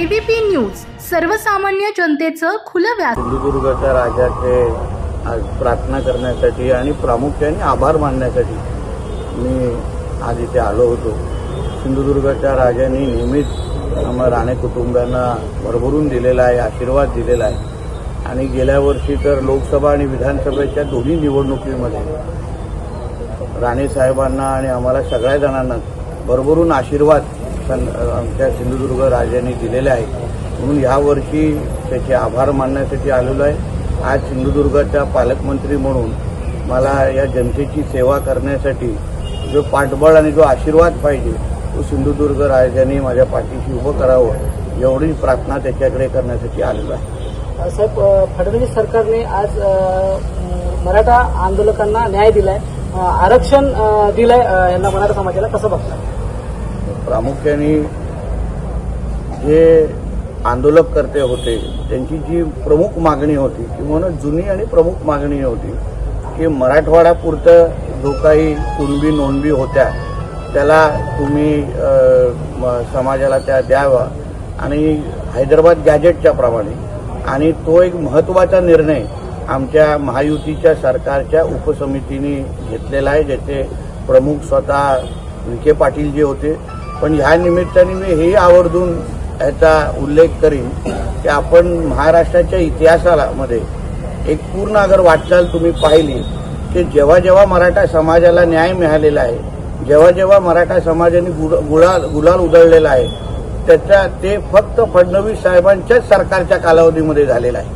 ABP news सर्वसामान्य जनतेचं खुलं व्यास सिंधुदुर्गच्या राजाचे आज प्रार्थना करण्यासाठी आणि प्रामुख्याने आभार मानण्यासाठी मी आज इथे आलो होतो. सिंधुदुर्गच्या राजांनी नेहमीच आम्हा राणे कुटुंबांना भरभरून दिलेला आहे आशीर्वाद दिलेला आहे. आणि गेल्या वर्षी तर लोकसभा आणि विधानसभेच्या दोन्ही निवडणुकीमध्ये राणे साहेबांना आणि आम्हाला सगळ्या जणांना भरभरून आशीर्वाद सन- आमच्या सिंधुदुर्ग राजाने दिलेले आहे. म्हणून यावर्षी त्याचे आभार मानण्यासाठी आलेलो आहे. आज सिंधुदुर्गाचा पालकमंत्री म्हणून मला या जनतेची सेवा करण्यासाठी जो पाठबळ आणि जो आशीर्वाद पाहिजे तो सिंधुदुर्ग राजाने माझ्या पाठीशी उभं करावं एवढी प्रार्थना त्याच्याकडे करण्यासाठी आलेलो आहे. साहेब फडणवीस सरकारने आज मराठा आंदोलकांना न्याय दिलाय. आरक्षण दिलंय यांना मराठा समाजाला. कसं बघतात प्रामुख्याने जे आंदोलक करते होते त्यांची जी प्रमुख मागणी होती किंवा जुनी आणि प्रमुख मागणी होती की मराठवाड्यापुरतं जो काही कुणबी नोंदवी होत्या त्याला तुम्ही म- समाजाला त्या द्यावा. आणि हैदराबाद गॅजेटच्या प्रमाणे. आणि तो एक महत्त्वाचा निर्णय आमच्या महायुतीच्या सरकारच्या उपसमितीने घेतलेला आहे ज्याचे प्रमुख स्वतः विखे पाटील जे होते पण ह्या निमित्ताने मी हेही आवर्जून याचा उल्लेख करीन की आपण महाराष्ट्राच्या इतिहासाला मध्ये एक पूर्ण अगर वाटचाल तुम्ही पाहिली की जेव्हा जेव्हा मराठा समाजाला न्याय मिळालेला आहे जेव्हा जेव्हा मराठा समाजाने गुड- गुलाल गुलाल उधळलेला आहे त्याच्या ते फक्त फडणवीस साहेबांच्याच सरकारच्या कालावधीमध्ये झालेलं आहे.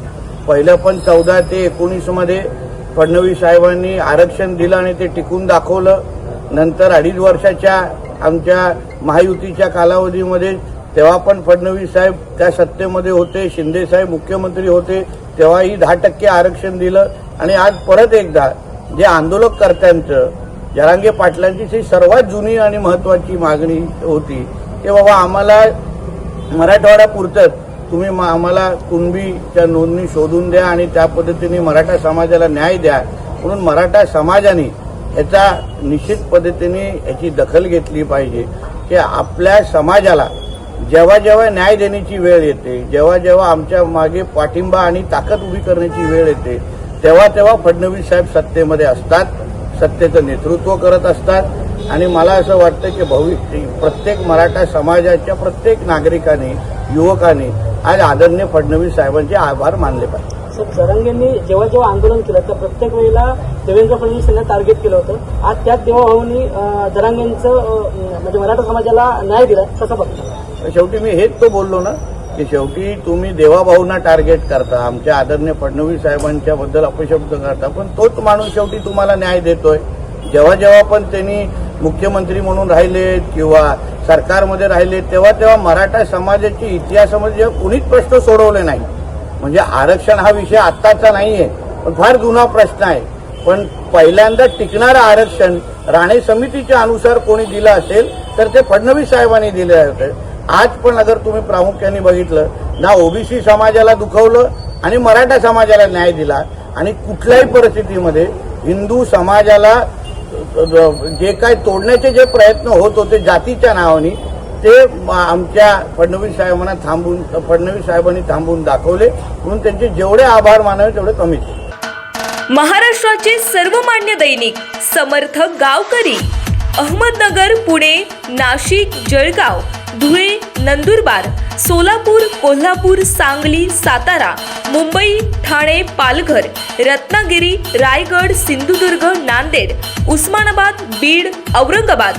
पहिलं पण चौदा ते एकोणीसमध्ये फडणवीस साहेबांनी आरक्षण दिलं आणि ते टिकून दाखवलं. नंतर अडीच वर्षाच्या आमच्या महायुतीच्या कालावधीमध्ये तेव्हा पण फडणवीस साहेब त्या सत्तेमध्ये होते शिंदे साहेब मुख्यमंत्री होते तेव्हाही दहा टक्के आरक्षण दिलं. आणि आज परत एकदा जे आंदोलककर्त्यांचं जरांगे पाटलांची जी सर्वात जुनी आणि महत्वाची मागणी होती ते बाबा आम्हाला मराठवाड्यापुरतंच तुम्ही म- आम्हाला कुणबीच्या नोंदणी शोधून द्या आणि त्या पद्धतीने मराठा समाजाला न्याय द्या. म्हणून मराठा समाजाने याचा निश्चित पद्धतीने याची दखल घेतली पाहिजे की आपल्या समाजाला जेव्हा जेव्हा न्याय देण्याची वेळ येते जेव्हा जेव्हा आमच्या मागे पाठिंबा आणि ताकद उभी करण्याची वेळ येते तेव्हा तेव्हा फडणवीस साहेब सत्तेमध्ये असतात सत्तेचं नेतृत्व करत असतात. आणि मला असं वाटतं की भविष्य प्रत्येक मराठा समाजाच्या प्रत्येक नागरिकाने युवकाने आज आदरणीय फडणवीस साहेबांचे आभार मानले पाहिजे. साहेब जरांगेंनी जेव्हा जेव्हा आंदोलन केलं त्या प्रत्येक वेळेला देवेंद्र फडणवीस यांना टार्गेट केलं होतं. आज त्याच देवाभाऊनी अ, जरांगेंचं म्हणजे मराठा समाजाला न्याय दिला कसं बघतो शेवटी मी हेच तो बोललो ना की शेवटी तुम्ही देवाभाऊंना टार्गेट करता आमच्या आदरणीय फडणवीस साहेबांच्या बद्दल अपशब्द करता पण तोच माणूस शेवटी तुम्हाला न्याय देतोय. जेव्हा जेव्हा पण त्यांनी मुख्यमंत्री म्हणून राहिलेत किंवा सरकारमध्ये राहिले तेव्हा तेव्हा मराठा समाजाच्या इतिहासामध्ये जेव्हा कुणीच प्रश्न सोडवले नाही म्हणजे आरक्षण हा विषय आत्ताचा नाहीये. पण फार जुना प्रश्न आहे. पण पहिल्यांदा टिकणारं आरक्षण राणे समितीच्या अनुसार कोणी दिलं असेल तर ते फडणवीस साहेबांनी दिले होते. आज पण अगर तुम्ही प्रामुख्याने बघितलं ना ओबीसी समाजाला दुखवलं आणि मराठा समाजाला न्याय दिला आणि कुठल्याही परिस्थितीमध्ये हिंदू समाजाला जे काय तोडण्याचे जे प्रयत्न होत होते जातीच्या नावाने ते आमच्या फडणवीस साहेबांना थांबून फडणवीस साहेबांनी थांबून दाखवले. म्हणून त्यांचे जेवढे आभार मानावे तेवढे कमी महाराष्ट्राचे सर्वमान्य दैनिक समर्थ गावकरी अहमदनगर पुणे नाशिक जळगाव धुळे नंदुरबार सोलापूर कोल्हापूर सांगली सातारा मुंबई ठाणे पालघर रत्नागिरी रायगड सिंधुदुर्ग नांदेड उस्मानाबाद बीड औरंगाबाद